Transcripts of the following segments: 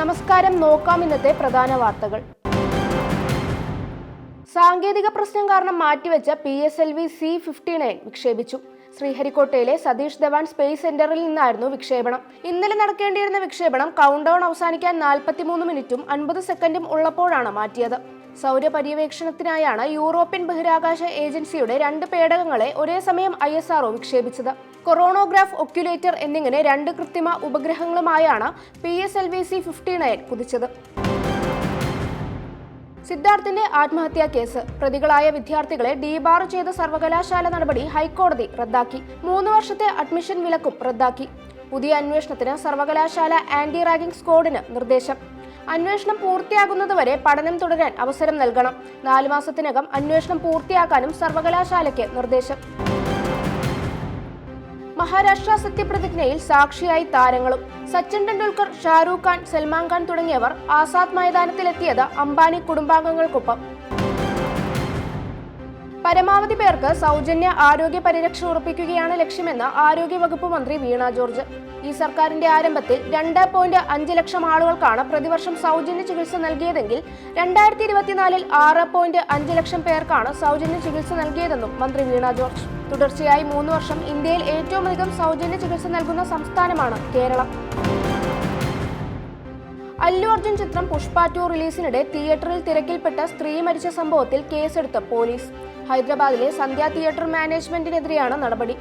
നമസ്കാരം. നോക്കാം ഇന്നത്തെ പ്രധാന വാർത്തകൾ. സാങ്കേതിക പ്രശ്നം കാരണം മാറ്റിവെച്ച P S L V C fifty nine വിക്ഷേപിച്ചു. ശ്രീഹരിക്കോട്ടയിലെ സതീഷ് ധവാൻ സ്പേസ് സെന്ററിൽ നിന്നായിരുന്നു വിക്ഷേപണം. ഇന്നലെ നടക്കേണ്ടിയിരുന്ന വിക്ഷേപണം കൗണ്ട് ഡൗൺ അവസാനിക്കാൻ നാൽപ്പത്തിമൂന്ന് മിനിറ്റും അൻപത് സെക്കൻഡും ഉള്ളപ്പോഴാണ് മാറ്റിയത്. സൗര പര്യവേക്ഷണത്തിനായാണ് യൂറോപ്യൻ ബഹിരാകാശ ഏജൻസിയുടെ രണ്ട് പേടകങ്ങളെ ഒരേ സമയം ഐ എസ് ആർഒ വിക്ഷേപിച്ചത്. കൊറോണോഗ്രാഫ് ഒക്യുലേറ്റർ എന്നിങ്ങനെ രണ്ട് കൃത്രിമ ഉപഗ്രഹങ്ങളുമായാണ് P S L V C fifty nine കുതിച്ചത്. സിദ്ധാർത്ഥിന്റെ ആത്മഹത്യാ കേസ്. പ്രതികളായ വിദ്യാർത്ഥികളെ ഡീബാർ ചെയ്ത സർവകലാശാല നടപടി ഹൈക്കോടതി റദ്ദാക്കി. മൂന്ന് വർഷത്തെ അഡ്മിഷൻ വിലക്കും റദ്ദാക്കി. പുതിയ അന്വേഷണത്തിന് സർവകലാശാല ആന്റി റാഗിംഗ് സ്ക്വാഡിന് നിർദ്ദേശം. അന്വേഷണം പൂർത്തിയാകുന്നതുവരെ പഠനം തുടരാൻ അവസരം നൽകണം. നാലു മാസത്തിനകം അന്വേഷണം പൂർത്തിയാക്കാനും സർവകലാശാലയ്ക്ക് നിർദ്ദേശം. മഹാരാഷ്ട്ര സത്യപ്രതിജ്ഞയിൽ സാക്ഷിയായി താരങ്ങളും സച്ചിൻ ടെണ്ടുൽക്കർ ഷാരൂഖ് ഖാൻ സൽമാൻ ഖാൻ തുടങ്ങിയവർ ആസാദ് മൈതാനത്തിലെത്തിയത് അംബാനി കുടുംബാംഗങ്ങൾക്കൊപ്പം. പരമാവധി പേർക്ക് സൗജന്യ ആരോഗ്യ പരിരക്ഷ ഉറപ്പിക്കുകയാണ് ലക്ഷ്യമെന്ന് ആരോഗ്യ വകുപ്പ് മന്ത്രി വീണ ജോർജ്. ഈ സർക്കാരിന്റെ ആരംഭത്തിൽ രണ്ട് പോയിന്റ് അഞ്ച് ലക്ഷം ആളുകൾക്കാണ് പ്രതിവർഷം സൗജന്യ ചികിത്സ നൽകിയതെങ്കിൽ രണ്ടായിരത്തി ഇരുപത്തിനാലിൽ ആറ് പോയിന്റ് അഞ്ച് ലക്ഷം പേർക്കാണ് സൗജന്യ ചികിത്സ നൽകിയതെന്നും മന്ത്രി വീണ ജോർജ്. തുടർച്ചയായി മൂന്ന് വർഷം ഇന്ത്യയിൽ ഏറ്റവും അധികം സൗജന്യ ചികിത്സ നൽകുന്ന സംസ്ഥാനമാണ് കേരളം. അല്ലു അർജുൻ ചിത്രം പുഷ്പ റിലീസിനിടെ തിയേറ്ററിൽ തിരക്കിൽപ്പെട്ട സ്ത്രീ മരിച്ച സംഭവത്തിൽ കേസെടുത്ത പോലീസ്. ഹൈദരാബാദിലെ സന്ധ്യ തിയേറ്റർ മാനേജ്മെന്റിനെതിരെയാണ് നടപടി.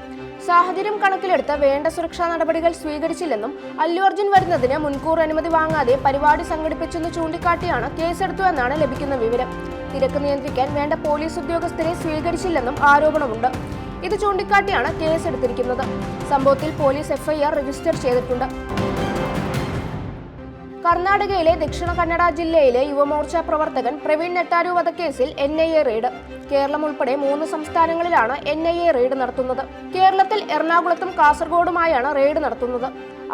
സാഹചര്യം കണക്കിലെടുത്ത് വേണ്ട സുരക്ഷാ നടപടികൾ സ്വീകരിച്ചില്ലെന്നും അല്ലു അർജുൻ വരുന്നതിന് മുൻകൂർ അനുമതി വാങ്ങാതെ പരിപാടി സംഘടിപ്പിച്ചെന്ന് ചൂണ്ടിക്കാട്ടിയാണ് കേസെടുത്തുവെന്നാണ് ലഭിക്കുന്ന വിവരം. തിരക്ക് നിയന്ത്രിക്കാൻ വേണ്ട പോലീസ് ഉദ്യോഗസ്ഥരെ സ്വീകരിച്ചില്ലെന്നും ആരോപണമുണ്ട്. ഇത് ചൂണ്ടിക്കാട്ടിയാണ് കേസെടുത്തിരിക്കുന്നത്. സംഭവത്തിൽ പോലീസ് എഫ്ഐആർ രജിസ്റ്റർ ചെയ്തിട്ടുണ്ട്. കർണാടകയിലെ ദക്ഷിണ കന്നഡ ജില്ലയിലെ യുവമോർച്ച പ്രവർത്തകൻ പ്രവീൺ നെട്ടാരു വധക്കേസിൽ N I A raid Keralam ഉൾപ്പെടെ മൂന്ന് സംസ്ഥാനങ്ങളിലാണ് എൻ ഐ എ റെയ്ഡ് നടത്തുന്നത്. കേരളത്തിൽ എറണാകുളത്തും കാസർഗോഡുമായാണ് റെയ്ഡ് നടത്തുന്നത്.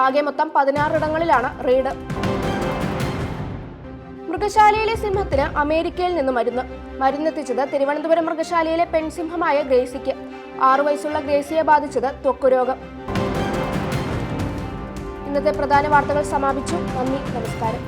ആകെ മൊത്തം പതിനാറിടങ്ങളിലാണ് റെയ്ഡ് മൃഗശാലയിലെ സിംഹത്തിന് അമേരിക്കയിൽ നിന്ന് മരുന്ന്. മരുന്നെത്തിച്ചത് തിരുവനന്തപുരം മൃഗശാലയിലെ പെൺസിംഹമായ ഗ്രേസിക്ക്. ആറു വയസ്സുള്ള ഗ്രേസിയെ ബാധിച്ചത് ത്വക്കുരോഗം. ഇന്നത്തെ പ്രധാന വാർത്തകൾ സമാപിച്ചു. നന്ദി നമസ്കാരം.